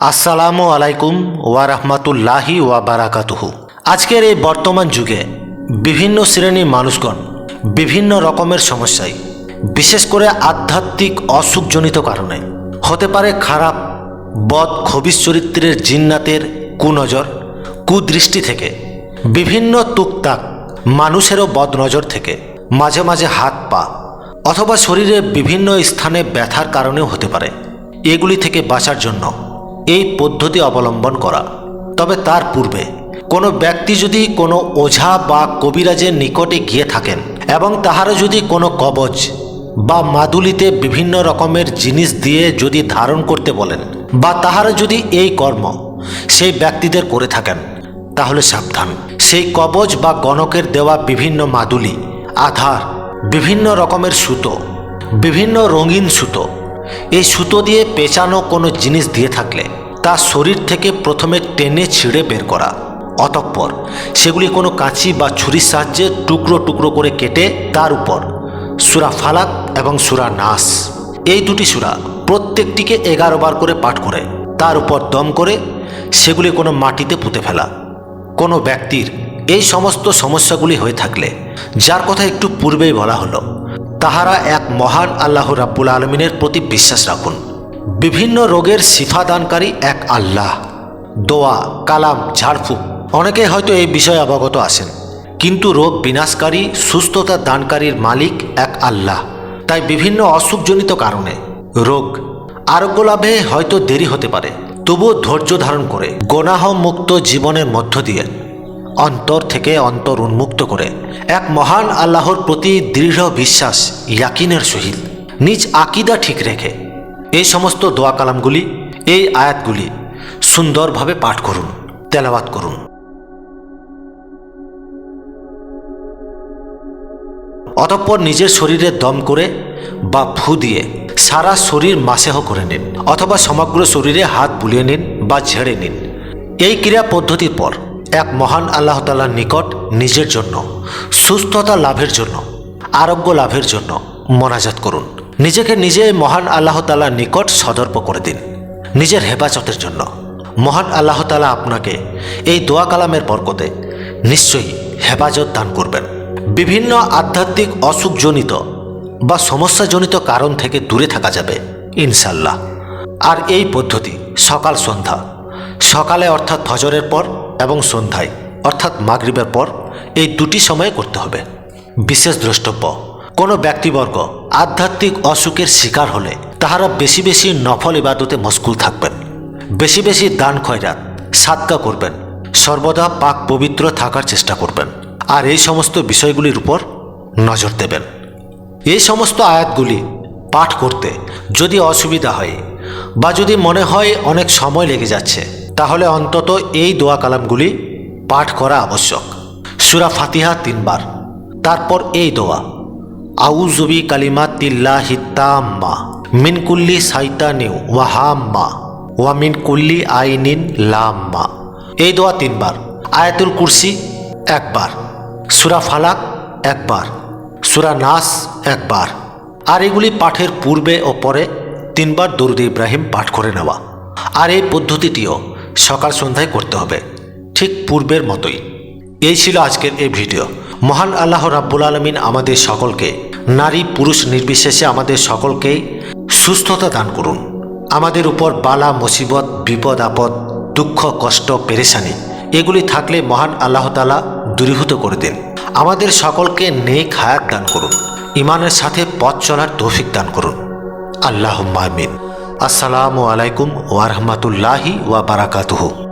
আসসালামু আলাইকুম ওয়া রাহমাতুল্লাহি ওয়া বারাকাতুহু। আজকের এই বর্তমান যুগে বিভিন্ন শ্রেণির মানুষগণ বিভিন্ন রকমের সমস্যায়, বিশেষ করে আধ্যাত্মিক অসুখজনিত কারণে, হতে পারে খারাপ, বদ, খবিস চরিত্রের জিন্নাতের কুনজর, কুদৃষ্টি থেকে, বিভিন্ন তুকতাক, মানুষেরও বদনজর থেকে মাঝে মাঝে হাত পা, অথবা শরীরে বিভিন্ন স্থানে ব্যথার কারণেও হতে পারে। এগুলি থেকে বাঁচার জন্য এই পদ্ধতি অবলম্বন করা। তবে তার পূর্বে কোনো ব্যক্তি যদি কোনো ওঝা বা কবিরাজের নিকটে গিয়ে থাকেন এবং তাহারা যদি কোনো কবচ বা মাদুলিতে বিভিন্ন রকমের জিনিস দিয়ে যদি ধারণ করতে বলেন বা তাহারা যদি এই কর্ম সেই ব্যক্তিদের করে থাকেন, তাহলে সাবধান। সেই কবচ বা গণকের দেওয়া বিভিন্ন মাদুলি, আধার, বিভিন্ন রকমের সুতো, বিভিন্ন রঙিন সুতো এই সুতো দিয়ে পেঁচানো কোনো জিনিস দিয়ে থাকলে তা শরীর থেকে প্রথমে টেনে ছিঁড়ে বের করা। অতঃপর সেগুলি কোনো কাঁচি বা ছুরির সাহায্যে টুকরো টুকরো করে কেটে তার উপর, সুরা ফালাক এবং সুরা নাস। এই দুটি সুরা প্রত্যেকটিকে এগারো বার করে পাঠ করে, তার উপর দম করে সেগুলি কোনো মাটিতে পুঁতে ফেলা। কোনো ব্যক্তির এই সমস্ত সমস্যাগুলি হয়ে থাকলে, যার কথা একটু পূর্বেই বলা হলো তাহারা এক মহান আল্লাহ রাব্বুল আলমিনের প্রতি বিশ্বাস রাখুন। বিভিন্ন রোগের শিফাদানকারী এক আল্লাহ। দোয়া, কালাম ঝাড়ফুঁক অনেকে হয়তো এই বিষয়ে অবগত আছেন। কিন্তু রোগ বিনাশকারী, সুস্থতা দানকারীর মালিক এক আল্লাহ। তাই বিভিন্ন অসুখজনিত কারণে রোগ আরোগ্য লাভে হয়তো দেরি হতে পারে। তবুও ধৈর্য ধারণ করে গোনাহ মুক্ত জীবনের মধ্য দিয়ে অন্তর থেকে অন্তর উন্মুক্ত করে। এক মহান আল্লাহর প্রতি দৃঢ় বিশ্বাস ইয়াকিনের সহিত। নিজ আকিদা ঠিক রেখে এই সমস্ত দোয়া কালামগুলি, এই আয়াতগুলি সুন্দরভাবে পাঠ করুন, তেলাওয়াত করুন। অতঃপর নিজের শরীরে দম করে বা ফু দিয়ে সারা শরীর মাসেহ করে নিন, অথবা সমগ্র শরীরে হাত বুলিয়ে নিন বা ঝেড়ে নিন। এই ক্রিয়া পদ্ধতির পর এক মহান আল্লাহ তালার নিকট নিজের জন্য, সুস্থতা লাভের জন্য, আরোগ্য লাভের জন্য মোনাজাত করুন। নিজেকে নিজে মহান আল্লাহ তালার নিকট সদর্প করে দিন। নিজের হেফাজতের জন্য। মহান আল্লাহ তালা আপনাকে এই দোয়া কালামের বরকতে নিশ্চয়ই হেফাজত দান করবেন। বিভিন্ন আধ্যাত্মিক অসুখজনিত বা সমস্যাজনিত কারণ থেকে দূরে থাকা যাবে ইনশাল্লাহ আর এই পদ্ধতি সকাল সন্ধ্যা, সকালে অর্থাৎ ফজরের পর এবং সন্ধ্যায়, অর্থাৎ মাগরিবের পর, এই দুটি সময়ে করতে হবে। বিশেষ দ্রষ্টব্য, কোনো ব্যক্তিবর্গ আধ্যাত্মিক অসুখের শিকার হলে তাহারা বেশি বেশি নফল ইবাদতে মশগুল থাকবেন। বেশি বেশি দান খয়রাত, সাদকা করবেন, সর্বদা পাক পবিত্র থাকার চেষ্টা করবেন, আর এই সমস্ত বিষয়গুলির উপর নজর দেবেন। এই সমস্ত আয়াতগুলি পাঠ করতে যদি অসুবিধা হয় বা যদি মনে হয় অনেক সময় লেগে যাচ্ছে তাহলে অন্তত এই দোয়া কালামগুলি পাঠ করা আবশ্যক। সুরা ফাতিহা তিনবার। তারপর এই দোয়া আউজুবি কালিমা তিল্লা হিত্তাম্মা মিনকুল্লি সাইতানিউ ওয়াহাম্মা ওয়া মিন কুল্লি আইনিন লাম্মা। এই দোয়া তিনবার। আয়াতুল কুরসি একবার। সুরা ফালাক একবার। সুরা নাস একবার। আর এগুলি পাঠের পূর্বে ও পরে তিনবার দরুদ ইব্রাহিম পাঠ করে নেওয়া। আর এই পদ্ধতিটিও সকাল সন্ধ্যায় করতে হবে। ঠিক পূর্বের মতোই। এই ছিল আজকের এই ভিডিও। মহান আল্লাহ রাব্বুল আলমিন আমাদের সকলকে, নারী পুরুষ নির্বিশেষে আমাদের সকলকেই সুস্থতা দান করুন। আমাদের উপর বালা, মুসিবত, বিপদ, আপদ, দুঃখ, কষ্ট, পেরেশানি, এগুলি থাকলে মহান আল্লাহ তালা দূরীভূত করে দিন। আমাদের সকলকে নেক হায়াত দান করুন। ইমানের সাথে পথ চলার তৌফিক দান করুন। আল্লাহ মামিন আসসালামু আলাইকুম ওয়ারহমাতুল্লাহি ওয়া বারাকাতুহু।